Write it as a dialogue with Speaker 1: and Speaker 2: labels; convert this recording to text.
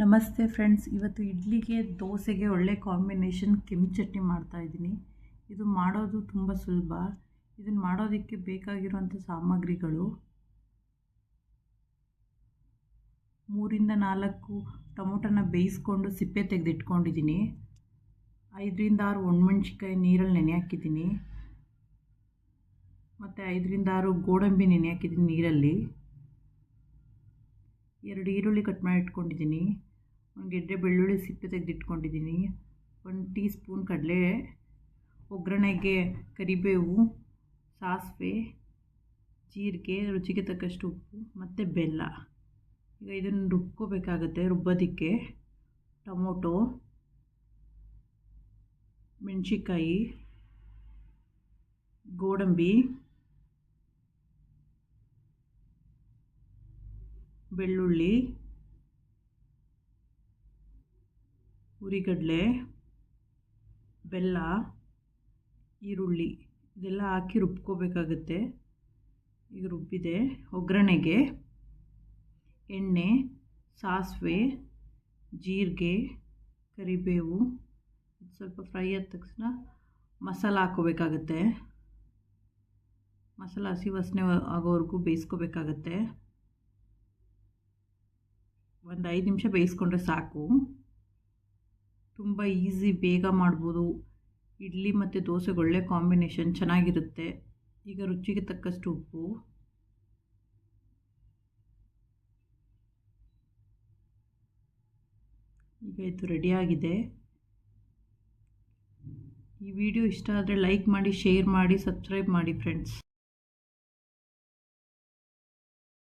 Speaker 1: ನಮಸ್ತೆ ಫ್ರೆಂಡ್ಸ್, ಇವತ್ತು ಇಡ್ಲಿಗೆ ದೋಸೆಗೆ ಒಳ್ಳೆ ಕಾಂಬಿನೇಷನ್ ಕೆಂಪು ಚಟ್ನಿ ಮಾಡ್ತಾಯಿದ್ದೀನಿ ಇದು ಮಾಡೋದು ತುಂಬ ಸುಲಭ. ಇದನ್ನು ಮಾಡೋದಕ್ಕೆ ಬೇಕಾಗಿರುವಂಥ ಸಾಮಗ್ರಿಗಳು ಮೂರಿಂದ ನಾಲ್ಕು ಟೊಮೊಟೊನ ಬೇಯಿಸ್ಕೊಂಡು ಸಿಪ್ಪೆ ತೆಗೆದಿಟ್ಕೊಂಡಿದ್ದೀನಿ. ಐದರಿಂದ ಆರು ಒಣಮೆಣ್ಸಿಕಾಯಿ ನೀರಲ್ಲಿ ನೆನೆ ಹಾಕಿದ್ದೀನಿ ಮತ್ತು ಐದರಿಂದ ಆರು ಗೋಡಂಬಿ ನೆನೆ ಹಾಕಿದ್ದೀನಿ ನೀರಲ್ಲಿ. ಎರಡು ಈರುಳ್ಳಿ ಕಟ್ ಮಾಡಿ ಇಟ್ಕೊಂಡಿದ್ದೀನಿ. ಒಂದು ಗೆಡ್ಡೆ ಬೆಳ್ಳುಳ್ಳಿ ಸಿಪ್ಪೆ ತೆಗೆದಿಟ್ಕೊಂಡಿದ್ದೀನಿ. ಒಂದು ಟೀ ಸ್ಪೂನ್ ಕಡಲೆ, ಒಗ್ಗರಣೆಗೆ ಕರಿಬೇವು, ಸಾಸಿವೆ, ಜೀರಿಗೆ, ರುಚಿಗೆ ತಕ್ಕಷ್ಟು ಉಪ್ಪು, ಮತ್ತು ಬೆಲ್ಲ. ಈಗ ಇದನ್ನು ರುಬ್ಕೋಬೇಕಾಗತ್ತೆ, ರುಬ್ಬೋದಕ್ಕೆ. ಟೊಮೊಟೊ ಮೆಣಸಿಕಾಯಿ ಗೋಡಂಬಿ. ಬೆಳ್ಳುಳ್ಳಿ ಹುರಿಗಡಲೆ ಬೆಲ್ಲ, ಈರುಳ್ಳಿ ಇದೆಲ್ಲ ಹಾಕಿ ರುಬ್ಕೋಬೇಕಾಗುತ್ತೆ. ಈಗ ರುಬ್ಬಿದೆ. ಒಗ್ಗರಣೆಗೆ ಎಣ್ಣೆ, ಸಾಸಿವೆ, ಜೀರಿಗೆ, ಕರಿಬೇವು ಸ್ವಲ್ಪ ಫ್ರೈ ಆದ ತಕ್ಷಣ ಮಸಾಲ ಹಾಕ್ಕೋಬೇಕಾಗುತ್ತೆ. ಮಸಾಲ ಹಸಿ ವಾಸನೆ ಆಗೋವರೆಗೂ ಬೇಯಿಸ್ಕೋಬೇಕಾಗತ್ತೆ. ಒಂದು ಐದು ನಿಮಿಷ ಬೇಯಿಸ್ಕೊಂಡ್ರೆ ಸಾಕು. ತುಂಬ ಈಸಿ, ಬೇಗ ಮಾಡ್ಬೋದು. ಇಡ್ಲಿ ಮತ್ತು ದೋಸೆಗೆ ಒಳ್ಳೆ ಕಾಂಬಿನೇಷನ್ ಚೆನ್ನಾಗಿರುತ್ತೆ. ಈಗ ರುಚಿಗೆ ತಕ್ಕಷ್ಟು ಉಪ್ಪು. ಈಗ ಇದು ರೆಡಿಯಾಗಿದೆ ಈ ವಿಡಿಯೋ ಇಷ್ಟ ಆದರೆ ಲೈಕ್ ಮಾಡಿ ಶೇರ್ ಮಾಡಿ ಸಬ್ಸ್ಕ್ರೈಬ್ ಮಾಡಿ ಫ್ರೆಂಡ್ಸ್